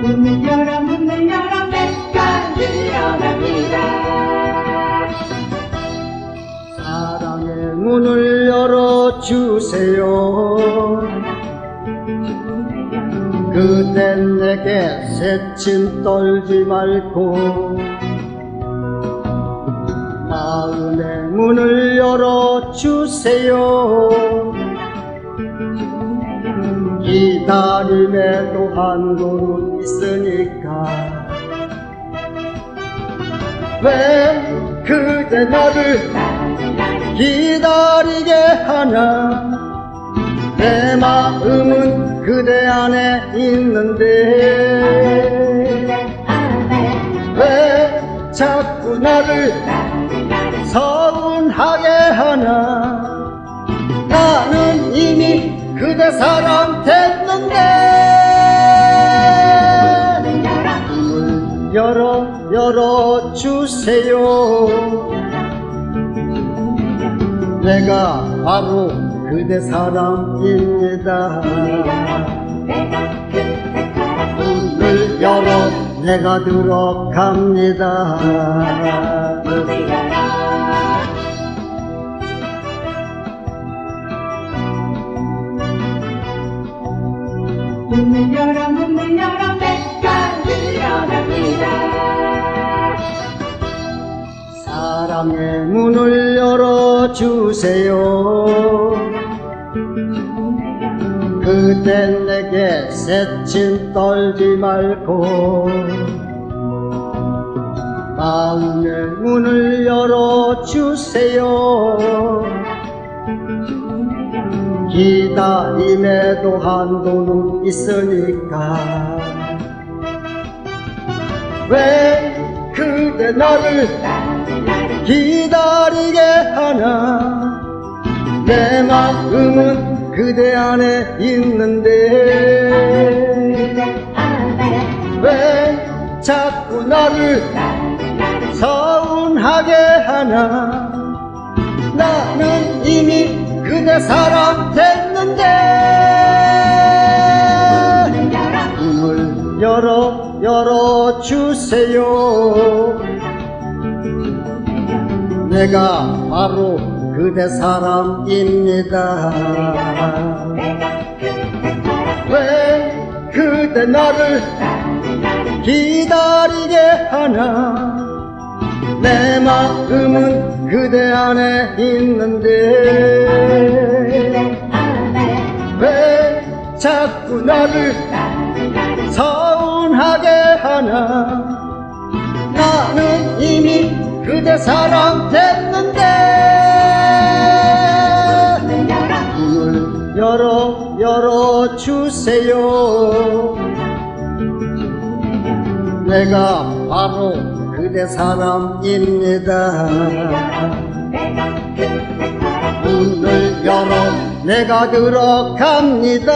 문을 열어 문을 열어 내가 들어갑니다. 사랑의 문을 열어주세요. 그댄 내게 새침 떨지 말고 마음의 문을 열어주세요. 기다림에도 한도는 있으니까. 왜 그대 나를 기다리게 하나 내 마음은 그대 안에 있는데. 왜 자꾸 나를 서운하게 하나 사랑 됐는데. 문을 열어 열어 주세요. 내가 바로 그대 사랑입니다. 문을 열어 내가 들어갑니다 사랑의 문을 열어주세요. 그댄 내게 새침 떨지 말고 마음의 문을 열어주세요. 기다림에도 한도는 있으니까. 왜 그대 나를 기다리게 하나. 내 마음은 그대 안에 있는데. 왜 자꾸 나를 서운하게 하나. 나는 이미 그대 사랑 됐는데. 문을 열어 열어 주세요 내가 바로 그대 사람입니다. 왜 그대 나를 기다리게 하나? 내 마음은 그대 안에 있는데. 왜 자꾸 나를 서운하게 하나 그대 사랑 됐는데. 문을 열어 열어 주세요. 내가 바로 그대 사람입니다. 문을 열어 내가 들어갑니다